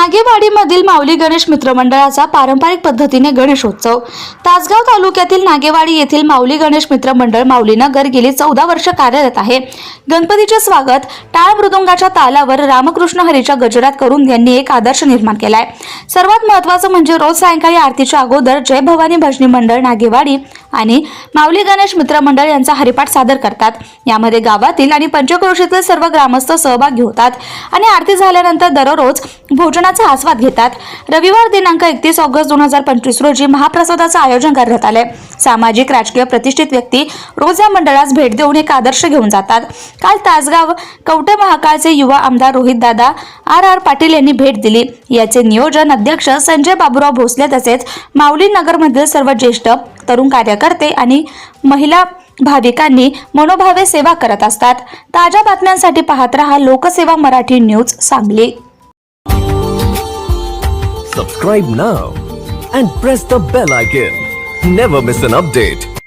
नागेवाडीमधील माऊली गणेश मित्र मंडळाचा पारंपरिक पद्धतीने गणेशोत्सव. तासगाव तालुक्यातील नागेवाडी येथील माऊली गणेश मित्र मंडळ माऊली गेली चौदा वर्ष कार्यरत आहे. गणपतीचे स्वागत टाळ मृदुंगाच्या तालावर रामकृष्ण हरीच्या गजरात करून यांनी एक आदर्श निर्माण केलाय. सर्वात महत्वाचं म्हणजे रोज सायंकाळी आरतीच्या अगोदर जय भवानी भजनी मंडळ नागेवाडी आणि माऊली गणेश मित्र मंडळ यांचा हरिपाठ सादर करतात. यामध्ये गावातील आणि पंचक्रोशीतील सर्व ग्रामस्थ सहभागी होतात आणि आरती झाल्यानंतर दररोज भोजनाचा आस्वाद घेतात. रविवार दिनांक एकतीस ऑगस्ट दोन हजार पंचवीस रोजी महाप्रसादाचं आयोजन करण्यात आलंय. सामाजिक राजकीय प्रतिष्ठित व्यक्ती रोज या मंडळास भेट देऊन एक आदर्श घेऊन जातात. काल तासगाव कवटे महाकाळचे युवा आमदार रोहित दादा आर आर पाटील यांनी भेट दिली. याचे नियोजन अध्यक्ष संजय बाबुराव भोसले तसेच माऊली नगरमधील सर्व ज्येष्ठ तरुण कार्यकर्ते आणि महिला भाविकांनी मनोभावे सेवा करत असतात. ताज्या बातम्यांसाठी पाहत रहा Lokseva Marathi news Sangli. Subscribe now and press the bell icon never miss an update